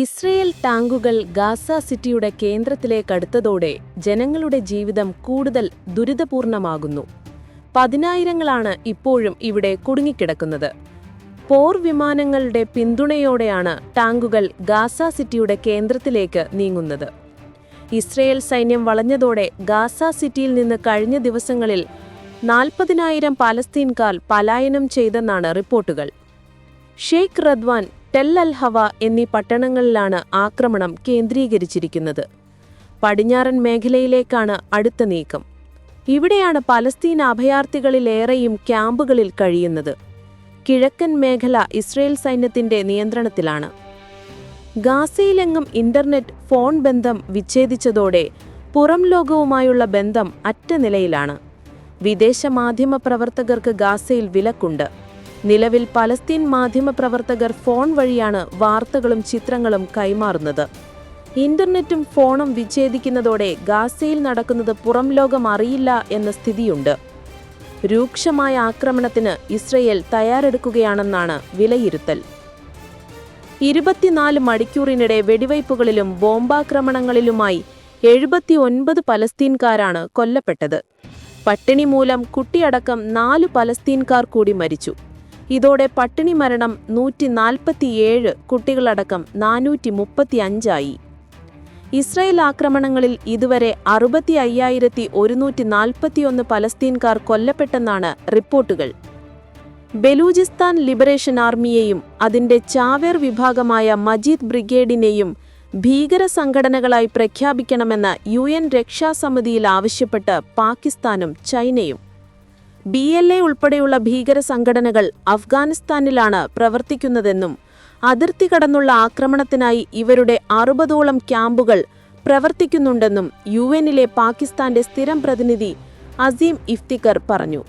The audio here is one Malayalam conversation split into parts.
ഇസ്രയേൽ ടാങ്കുകൾ ഗാസ സിറ്റിയുടെ കേന്ദ്രത്തിലേക്കടുത്തതോടെ ജനങ്ങളുടെ ജീവിതം കൂടുതൽ ദുരിതപൂർണമാകുന്നു. പതിനായിരങ്ങളാണ് ഇപ്പോഴും ഇവിടെ കുടുങ്ങിക്കിടക്കുന്നത്. പോർ വിമാനങ്ങളുടെ പിന്തുണയോടെയാണ് ടാങ്കുകൾ ഗാസ സിറ്റിയുടെ കേന്ദ്രത്തിലേക്ക് നീങ്ങുന്നത്. ഇസ്രയേൽ സൈന്യം വളഞ്ഞതോടെ ഗാസ സിറ്റിയിൽ നിന്ന് കഴിഞ്ഞ ദിവസങ്ങളിൽ നാൽപ്പതിനായിരം പാലസ്തീൻകാർ പലായനം ചെയ്തെന്നാണ് റിപ്പോർട്ടുകൾ. Sheikh Radwan Tel al Hawa എന്നീ പട്ടണങ്ങളിലാണ് ആക്രമണം കേന്ദ്രീകരിച്ചിരിക്കുന്നത്. പടിഞ്ഞാറൻ മേഖലയിലേക്കാണ് അടുത്ത നീക്കം. ഇവിടെയാണ് പലസ്തീൻ അഭയാർത്ഥികളിലേറെയും ക്യാമ്പുകളിൽ കഴിയുന്നത്. കിഴക്കൻ മേഖല ഇസ്രയേൽ സൈന്യത്തിന്റെ നിയന്ത്രണത്തിലാണ്. ഗാസയിലെങ്ങും ഇന്റർനെറ്റ് ഫോൺ ബന്ധം വിച്ഛേദിച്ചതോടെ പുറം ലോകവുമായുള്ള ബന്ധം അറ്റ നിലയിലാണ്. വിദേശ മാധ്യമ പ്രവർത്തകർക്ക് ഗാസയിൽ വിലക്കുണ്ട്. നിലവിൽ പലസ്തീൻ മാധ്യമപ്രവർത്തകർ ഫോൺ വഴിയാണ് വാർത്തകളും ചിത്രങ്ങളും കൈമാറുന്നത്. ഇന്റർനെറ്റും ഫോണും വിച്ഛേദിക്കുന്നതോടെ ഗാസയിൽ നടക്കുന്നത് പുറം ലോകം അറിയില്ല എന്ന സ്ഥിതിയുണ്ട്. രൂക്ഷമായ ആക്രമണത്തിന് ഇസ്രയേൽ തയ്യാറെടുക്കുകയാണെന്നാണ് വിലയിരുത്തൽ. ഇരുപത്തിനാല് മണിക്കൂറിനിടെ വെടിവയ്പ്പുകളിലും ബോംബാക്രമണങ്ങളിലുമായി എഴുപത്തിയൊൻപത് പലസ്തീൻകാരാണ് കൊല്ലപ്പെട്ടത്. പട്ടിണി മൂലം കുട്ടിയടക്കം നാല് പലസ്തീൻകാർ കൂടി മരിച്ചു. ഇതോടെ പട്ടിണി മരണം നൂറ്റി നാൽപ്പത്തിയേഴ് കുട്ടികളടക്കം നാനൂറ്റി മുപ്പത്തിയഞ്ചായി ഇസ്രയേൽ ആക്രമണങ്ങളിൽ ഇതുവരെ അറുപത്തി അയ്യായിരത്തി ഒരുന്നൂറ്റി നാൽപ്പത്തിയൊന്ന് പലസ്തീൻകാർ കൊല്ലപ്പെട്ടെന്നാണ് റിപ്പോർട്ടുകൾ. ബലൂചിസ്ഥാൻ ലിബറേഷൻ ആർമിയെയും അതിന്റെ ചാവേർ വിഭാഗമായ മജീദ് ബ്രിഗേഡിനെയും ഭീകര സംഘടനകളായി പ്രഖ്യാപിക്കണമെന്ന് യു എൻ രക്ഷാസമിതിയിൽ ആവശ്യപ്പെട്ട് പാകിസ്ഥാനും ചൈനയും. ബി എൽ എ ഉൾപ്പെടെയുള്ള ഭീകര സംഘടനകൾ അഫ്ഗാനിസ്ഥാനിലാണ് പ്രവർത്തിക്കുന്നതെന്നും അതിർത്തി കടന്നുള്ള ആക്രമണത്തിനായി ഇവരുടെ അറുപതോളം ക്യാമ്പുകൾ പ്രവർത്തിക്കുന്നുണ്ടെന്നും യു എന്നിലെ പാകിസ്ഥാന്റെ സ്ഥിരം പ്രതിനിധി അസീം ഇഫ്തിക്കർ പറഞ്ഞു.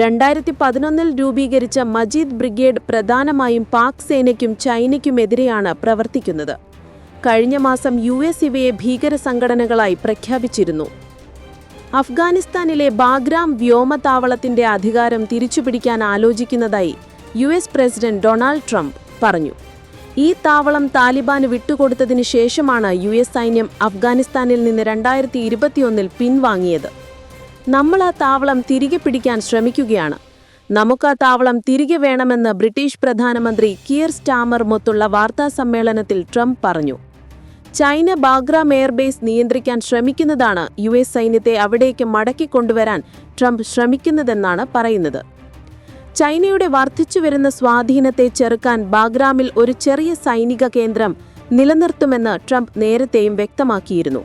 രണ്ടായിരത്തി പതിനൊന്നിൽ രൂപീകരിച്ച മജീദ് ബ്രിഗേഡ് പ്രധാനമായും പാക് സേനയ്ക്കും ചൈനയ്ക്കുമെതിരെയാണ് പ്രവർത്തിക്കുന്നത്. കഴിഞ്ഞ മാസം യു എസ് ഇവയെ ഭീകര സംഘടനകളായി പ്രഖ്യാപിച്ചിരുന്നു. അഫ്ഗാനിസ്ഥാനിലെ ബാഗ്രാം വ്യോമതാവളത്തിന്റെ അധികാരം തിരിച്ചുപിടിക്കാൻ ആലോചിക്കുന്നതായി U S president Donald Trump പറഞ്ഞു. ഈ താവളം താലിബാന് വിട്ടുകൊടുത്തതിനു ശേഷമാണ് യു എസ് സൈന്യം അഫ്ഗാനിസ്ഥാനിൽ നിന്ന് രണ്ടായിരത്തി ഇരുപത്തിയൊന്നിൽ പിൻവാങ്ങിയത്. നമ്മൾ ആ താവളം തിരികെ പിടിക്കാൻ ശ്രമിക്കുകയാണ്. നമുക്ക് ആ താവളം തിരികെ വേണമെന്ന് ബ്രിട്ടീഷ് പ്രധാനമന്ത്രി കിയർ സ്റ്റാമർ മൊത്തുള്ള വാർത്താസമ്മേളനത്തിൽ ട്രംപ് പറഞ്ഞു. ചൈന ബാഗ്രാം എയർബേസ് നിയന്ത്രിക്കാൻ ശ്രമിക്കുന്നതാണ് യു എസ് സൈന്യത്തെ അവിടേക്ക് മടക്കിക്കൊണ്ടുവരാൻ ട്രംപ് ശ്രമിക്കുന്നതെന്നാണ് പറയുന്നത്. ചൈനയുടെ വർദ്ധിച്ചുവരുന്ന സ്വാധീനത്തെ ചെറുക്കാൻ ബാഗ്രാമിൽ ഒരു ചെറിയ സൈനിക കേന്ദ്രം നിലനിർത്തുമെന്ന് ട്രംപ് നേരത്തെയും വ്യക്തമാക്കിയിരുന്നു.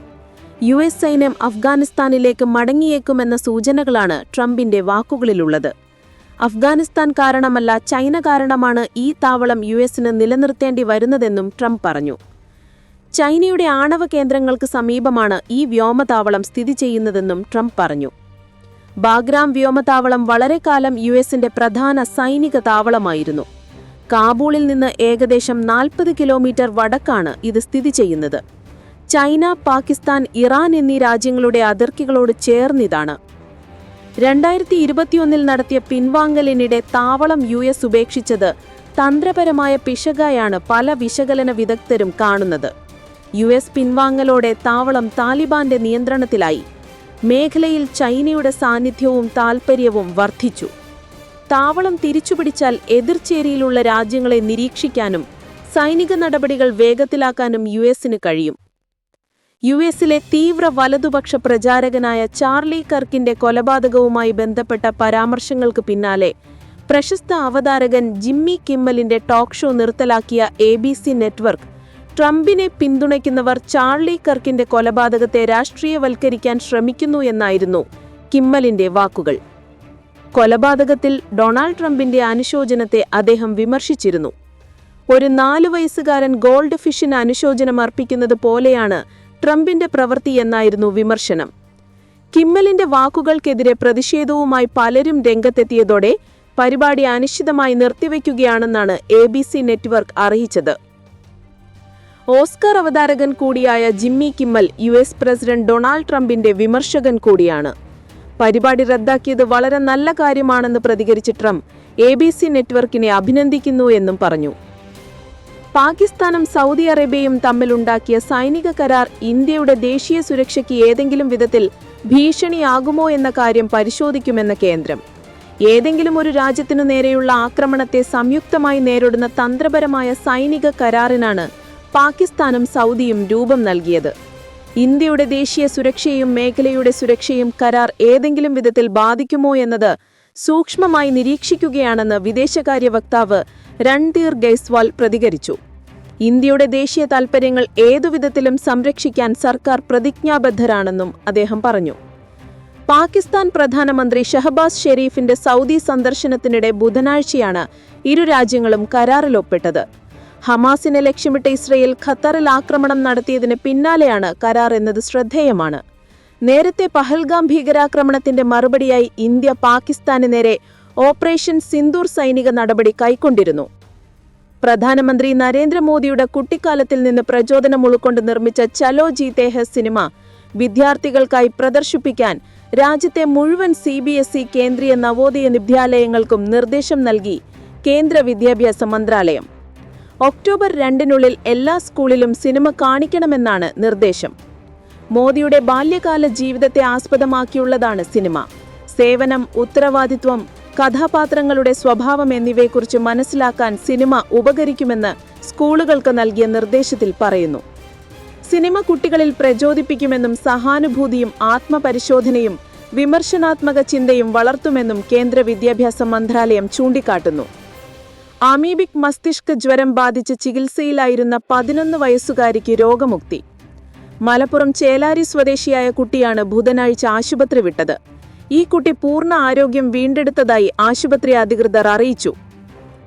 യു എസ് സൈന്യം അഫ്ഗാനിസ്ഥാനിലേക്ക് മടങ്ങിയേക്കുമെന്ന സൂചനകളാണ് ട്രംപിന്റെ വാക്കുകളിലുള്ളത്. അഫ്ഗാനിസ്ഥാൻ കാരണമല്ല ചൈന കാരണമാണ് ഈ താവളം യു എസിന് നിലനിർത്തേണ്ടി വരുന്നതെന്നും ട്രംപ് പറഞ്ഞു. ചൈനയുടെ ആണവ കേന്ദ്രങ്ങൾക്ക് സമീപമാണ് ഈ വ്യോമതാവളം സ്ഥിതി ചെയ്യുന്നതെന്നും ട്രംപ് പറഞ്ഞു. ബാഗ്രാം വ്യോമതാവളം വളരെ കാലം യു എസിന്റെ പ്രധാന സൈനിക താവളമായിരുന്നു. കാബൂളിൽ നിന്ന് ഏകദേശം നാൽപ്പത് കിലോമീറ്റർ വടക്കാണ് ഇത് സ്ഥിതി ചെയ്യുന്നത്. ചൈന പാകിസ്ഥാൻ ഇറാൻ എന്നീ രാജ്യങ്ങളുടെ അതിർത്തികളോട് ചേർന്നിതാണ്. രണ്ടായിരത്തി ഇരുപത്തിയൊന്നിൽ നടത്തിയ പിൻവാങ്ങലിനിടെ താവളം യു എസ് ഉപേക്ഷിച്ചത് തന്ത്രപരമായ പിശകായാണ് പല വിശകലന വിദഗ്ധരും കാണുന്നത്. യു എസ് പിൻവാങ്ങലോടെ താവളം താലിബാന്റെ നിയന്ത്രണത്തിലായി. മേഖലയിൽ ചൈനയുടെ സാന്നിധ്യവും താൽപ്പര്യവും വർദ്ധിച്ചു. താവളം തിരിച്ചുപിടിച്ചാൽ എതിർചേരിയിലുള്ള രാജ്യങ്ങളെ നിരീക്ഷിക്കാനും സൈനിക നടപടികൾ വേഗത്തിലാക്കാനും യു എസിന് കഴിയും. യു എസിലെ തീവ്ര വലതുപക്ഷ പ്രചാരകനായ ചാർലി കർക്കിന്റെ കൊലപാതകവുമായി ബന്ധപ്പെട്ട പരാമർശങ്ങൾക്ക് പിന്നാലെ പ്രശസ്ത അവതാരകൻ ജിമ്മി കിമ്മലിന്റെ ടോക്ക് ഷോ നിർത്തലാക്കിയ എ നെറ്റ്വർക്ക് ട്രംപിനെ പിന്തുണയ്ക്കുന്നവർ ചാർലി കർക്കിന്റെ കൊലപാതകത്തെ രാഷ്ട്രീയവൽക്കരിക്കാൻ ശ്രമിക്കുന്നു എന്നായിരുന്നു കിമ്മലിന്റെ വാക്കുകൾ. കൊലപാതകത്തിൽ ഡൊണാൾഡ് ട്രംപിന്റെ അനുശോചനത്തെ അദ്ദേഹം വിമർശിച്ചിരുന്നു. ഒരു നാലു വയസ്സുകാരൻ ഗോൾഡ് ഫിഷിന് അനുശോചനം അർപ്പിക്കുന്നത് പോലെയാണ് ട്രംപിന്റെ പ്രവൃത്തിയെന്നായിരുന്നു വിമർശനം. കിമ്മലിന്റെ വാക്കുകൾക്കെതിരെ പ്രതിഷേധവുമായി പലരും രംഗത്തെത്തിയതോടെ പരിപാടി അനിശ്ചിതമായി നിർത്തിവെക്കുകയാണെന്നാണ് എ നെറ്റ്വർക്ക് അറിയിച്ചത്. ഓസ്കർ അവതാരകൻ കൂടിയായ Jimmy Kimmel U S president Donald ട്രംപിന്റെ വിമർശകൻ കൂടിയാണ്. പരിപാടി റദ്ദാക്കിയത് വളരെ നല്ല കാര്യമാണെന്ന് പ്രതികരിച്ച ട്രംപ് എ ബി സി നെറ്റ്വർക്കിനെ അഭിനന്ദിക്കുന്നു എന്നും പറഞ്ഞു. പാകിസ്ഥാനും സൗദി അറേബ്യയും തമ്മിലുണ്ടാക്കിയ സൈനിക കരാർ ഇന്ത്യയുടെ ദേശീയ സുരക്ഷയ്ക്ക് ഏതെങ്കിലും വിധത്തിൽ ഭീഷണിയാകുമോ എന്ന കാര്യം പരിശോധിക്കുമെന്ന കേന്ദ്രം. ഏതെങ്കിലും ഒരു രാജ്യത്തിനു നേരെയുള്ള ആക്രമണത്തെ സംയുക്തമായി നേരിടുന്ന തന്ത്രപരമായ സൈനിക കരാറിനാണ് പാകിസ്ഥാനും സൗദിയും രൂപം നൽകിയത്. ഇന്ത്യയുടെ ദേശീയ സുരക്ഷയും മേഖലയുടെ സുരക്ഷയും കരാർ ഏതെങ്കിലും വിധത്തിൽ ബാധിക്കുമോ എന്നത് സൂക്ഷ്മമായി നിരീക്ഷിക്കുകയാണെന്ന് വിദേശകാര്യ വക്താവ് രൺധീർ ഗൈസ്വാൾ പ്രതികരിച്ചു. ഇന്ത്യയുടെ ദേശീയ താൽപ്പര്യങ്ങൾ ഏതുവിധത്തിലും സംരക്ഷിക്കാൻ സർക്കാർ പ്രതിജ്ഞാബദ്ധരാണെന്നും അദ്ദേഹം പറഞ്ഞു. പാകിസ്ഥാൻ പ്രധാനമന്ത്രി ഷഹബാസ് ഷെരീഫിന്റെ സൗദി സന്ദർശനത്തിനിടെ ബുധനാഴ്ചയാണ് ഇരു രാജ്യങ്ങളും കരാറിൽ ഒപ്പിട്ടത്. ഹമാസിനെ ലക്ഷ്യമിട്ട് ഇസ്രയേൽ ഖത്തറിൽ ആക്രമണം നടത്തിയതിന് പിന്നാലെയാണ് കരാർ എന്നത് ശ്രദ്ധേയമാണ്. നേരത്തെ പഹൽഗാം ഭീകരാക്രമണത്തിന്റെ മറുപടിയായി ഇന്ത്യ പാകിസ്ഥാന് നേരെ ഓപ്പറേഷൻ സിന്ദൂർ സൈനിക നടപടി കൈക്കൊണ്ടിരുന്നു. പ്രധാനമന്ത്രി നരേന്ദ്രമോദിയുടെ കുട്ടിക്കാലത്തിൽ നിന്ന് പ്രചോദനം ഉൾക്കൊണ്ട് നിർമ്മിച്ച ചലോ ജീതേ സിനിമ വിദ്യാർത്ഥികൾക്കായി പ്രദർശിപ്പിക്കാൻ രാജ്യത്തെ മുഴുവൻ C B S E Kendriya Navodaya വിദ്യാലയങ്ങൾക്കും നിർദ്ദേശം നൽകി കേന്ദ്ര വിദ്യാഭ്യാസ മന്ത്രാലയം. ഒക്ടോബർ രണ്ടിനുള്ളിൽ എല്ലാ സ്കൂളിലും സിനിമ കാണിക്കണമെന്നാണ് നിർദ്ദേശം. മോദിയുടെ ബാല്യകാല ജീവിതത്തെ ആസ്പദമാക്കിയുള്ളതാണ് സിനിമ. സേവനം ഉത്തരവാദിത്വം കഥാപാത്രങ്ങളുടെ സ്വഭാവം എന്നിവയെക്കുറിച്ച് മനസ്സിലാക്കാൻ സിനിമ ഉപകരിക്കുമെന്ന് സ്കൂളുകൾക്ക് നൽകിയ നിർദ്ദേശത്തിൽ പറയുന്നു. സിനിമ കുട്ടികളിൽ പ്രചോദിപ്പിക്കുമെന്നും സഹാനുഭൂതിയും ആത്മപരിശോധനയും വിമർശനാത്മക ചിന്തയും വളർത്തുമെന്നും കേന്ദ്ര വിദ്യാഭ്യാസ മന്ത്രാലയം ചൂണ്ടിക്കാട്ടുന്നു. അമീബിക് മസ്തിഷ്ക ജ്വരം ബാധിച്ച് ചികിത്സയിലായിരുന്ന പതിനൊന്ന് വയസ്സുകാരിക്ക് രോഗമുക്തി. മലപ്പുറം ചേലാരി സ്വദേശിയായ കുട്ടിയാണ് ബുധനാഴ്ച ആശുപത്രി വിട്ടത്. ഈ കുട്ടി പൂർണ ആരോഗ്യം വീണ്ടെടുത്തതായി ആശുപത്രി അധികൃതർ അറിയിച്ചു.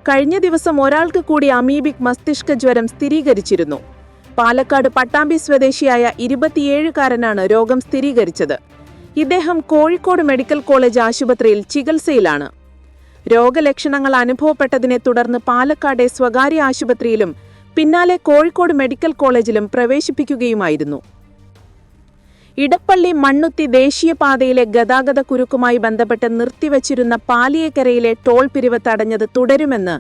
കഴിഞ്ഞ ദിവസം ഒരാൾക്ക് കൂടി അമീബിക് മസ്തിഷ്ക ജ്വരം സ്ഥിരീകരിച്ചിരുന്നു. പാലക്കാട് പട്ടാമ്പി സ്വദേശിയായ ഇരുപത്തിയേഴുകാരനാണ് രോഗം സ്ഥിരീകരിച്ചത്. ഇദ്ദേഹം കോഴിക്കോട് മെഡിക്കൽ കോളേജ് ആശുപത്രിയിൽ ചികിത്സയിലാണ്. രോഗലക്ഷണങ്ങൾ അനുഭവപ്പെട്ടതിനെ തുടർന്ന് പാലക്കാട് സ്വകാര്യ ആശുപത്രിയിലും പിന്നാലെ കോഴിക്കോട് മെഡിക്കൽ കോളേജിലും പ്രവേശിപ്പിക്കുകയുമായിരുന്നു. ഇടപ്പള്ളി മണ്ണുത്തി ദേശീയപാതയിലെ ഗതാഗത കുരുക്കുമായി ബന്ധപ്പെട്ട് നിർത്തിവച്ചിരുന്ന പാലിയേക്കരയിലെ ടോൾ പിരിവ് തടഞ്ഞത് തുടരുമെന്ന്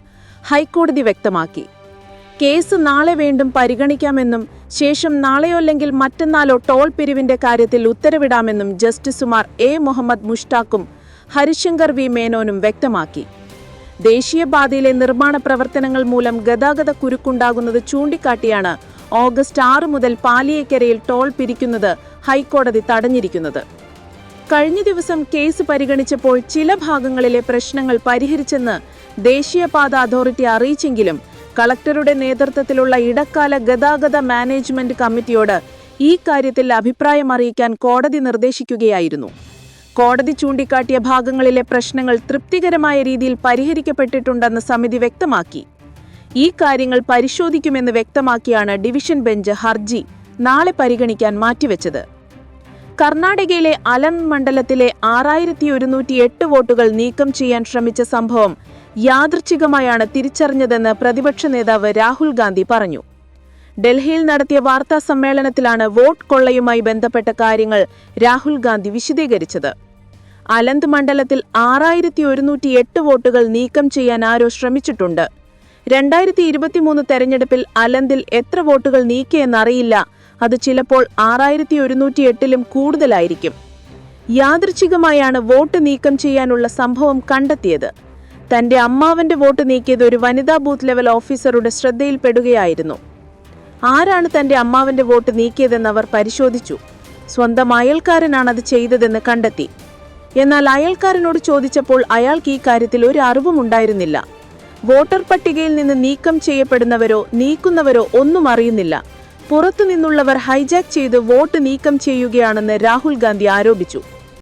ഹൈക്കോടതി വ്യക്തമാക്കി. കേസ് നാളെ വീണ്ടും പരിഗണിക്കാമെന്നും ശേഷം നാളെയോ അല്ലെങ്കിൽ മറ്റന്നാളോ ടോൾ പിരിവിന്റെ കാര്യത്തിൽ ഉത്തരവിടാമെന്നും ജസ്റ്റിസുമാർ എ. മുഹമ്മദ് മുഷ്താഖും ഹരിശങ്കർ വി. മേനോനും വ്യക്തമാക്കി. ദേശീയപാതയിലെ നിർമ്മാണ പ്രവർത്തനങ്ങൾ മൂലം ഗതാഗത കുരുക്കുണ്ടാകുന്നത് ചൂണ്ടിക്കാട്ടിയാണ് ഓഗസ്റ്റ് ആറ് മുതൽ പാലിയേക്കരയിൽ ടോൾ പിരിക്കുന്നത് ഹൈക്കോടതി തടഞ്ഞിരിക്കുന്നത്. കഴിഞ്ഞ ദിവസം കേസ് പരിഗണിച്ചപ്പോൾ ചില ഭാഗങ്ങളിലെ പ്രശ്നങ്ങൾ പരിഹരിച്ചെന്ന് ദേശീയപാത അതോറിറ്റി അറിയിച്ചെങ്കിലും കളക്ടറുടെ നേതൃത്വത്തിലുള്ള ഇടക്കാല ഗതാഗത മാനേജ്മെന്റ് കമ്മിറ്റിയോട് ഈ കാര്യത്തിൽ അഭിപ്രായം അറിയിക്കാൻ കോടതി നിർദ്ദേശിക്കുകയായിരുന്നു. കോടതി ചൂണ്ടിക്കാട്ടിയ ഭാഗങ്ങളിലെ പ്രശ്നങ്ങൾ തൃപ്തികരമായ രീതിയിൽ പരിഹരിക്കപ്പെട്ടിട്ടുണ്ടെന്ന് സമിതി വ്യക്തമാക്കി. ഈ കാര്യങ്ങൾ പരിശോധിക്കുമെന്ന് വ്യക്തമാക്കിയാണ് ഡിവിഷൻ ബെഞ്ച് ഹർജി നാളെ പരിഗണിക്കാൻ മാറ്റിവെച്ചത്. കർണാടകയിലെ അലം മണ്ഡലത്തിലെ ആറായിരത്തി ഒരുന്നൂറ്റി എട്ട് വോട്ടുകൾ നീക്കം ചെയ്യാൻ ശ്രമിച്ച സംഭവം യാദൃച്ഛികമായാണ് തിരിച്ചറിഞ്ഞതെന്ന് പ്രതിപക്ഷ നേതാവ് രാഹുൽ ഗാന്ധി പറഞ്ഞു. ഡൽഹിയിൽ നടത്തിയ വാർത്താ സമ്മേളനത്തിലാണ് വോട്ട് കൊള്ളയുമായി ബന്ധപ്പെട്ട കാര്യങ്ങൾ രാഹുൽ ഗാന്ധി വിശദീകരിച്ചത്. അലന്ത് മണ്ഡലത്തിൽ ആറായിരത്തി ഒരുന്നൂറ്റി എട്ട് വോട്ടുകൾ നീക്കം ചെയ്യാൻ ആരോ ശ്രമിച്ചിട്ടുണ്ട്. രണ്ടായിരത്തി ഇരുപത്തിമൂന്ന് തെരഞ്ഞെടുപ്പിൽ അലന്തിൽ എത്ര വോട്ടുകൾ നീക്കിയെന്നറിയില്ല. അത് ചിലപ്പോൾ ആറായിരത്തി ഒരുന്നൂറ്റി എട്ടിലും കൂടുതലായിരിക്കും. യാദൃച്ഛികമായാണ് വോട്ട് നീക്കം ചെയ്യാനുള്ള സംഭവം കണ്ടെത്തിയത്. തന്റെ അമ്മാവന്റെ വോട്ട് നീക്കിയത് ഒരു വനിതാ ബൂത്ത് ലെവൽ ഓഫീസറുടെ ശ്രദ്ധയിൽപ്പെടുകയായിരുന്നു. ആരാണ് തന്റെ അമ്മാവന്റെ വോട്ട് നീക്കിയതെന്ന് അവർ പരിശോധിച്ചു. സ്വന്തം അയൽക്കാരനാണ് അത് ചെയ്തതെന്ന് കണ്ടെത്തി. എന്നാൽ അയൽക്കാരനോട് ചോദിച്ചപ്പോൾ അയാൾക്ക് ഈ കാര്യത്തിൽ ഒരു അറിവും ഉണ്ടായിരുന്നില്ല. വോട്ടർ പട്ടികയിൽ നിന്ന് നീക്കം ചെയ്യപ്പെടുന്നവരോ നീക്കുന്നവരോ ഒന്നും അറിയുന്നില്ല. പുറത്തുനിന്നുള്ളവർ ഹൈജാക്ക് ചെയ്ത് വോട്ട് നീക്കം ചെയ്യുകയാണെന്ന് രാഹുൽ ഗാന്ധി ആരോപിച്ചു.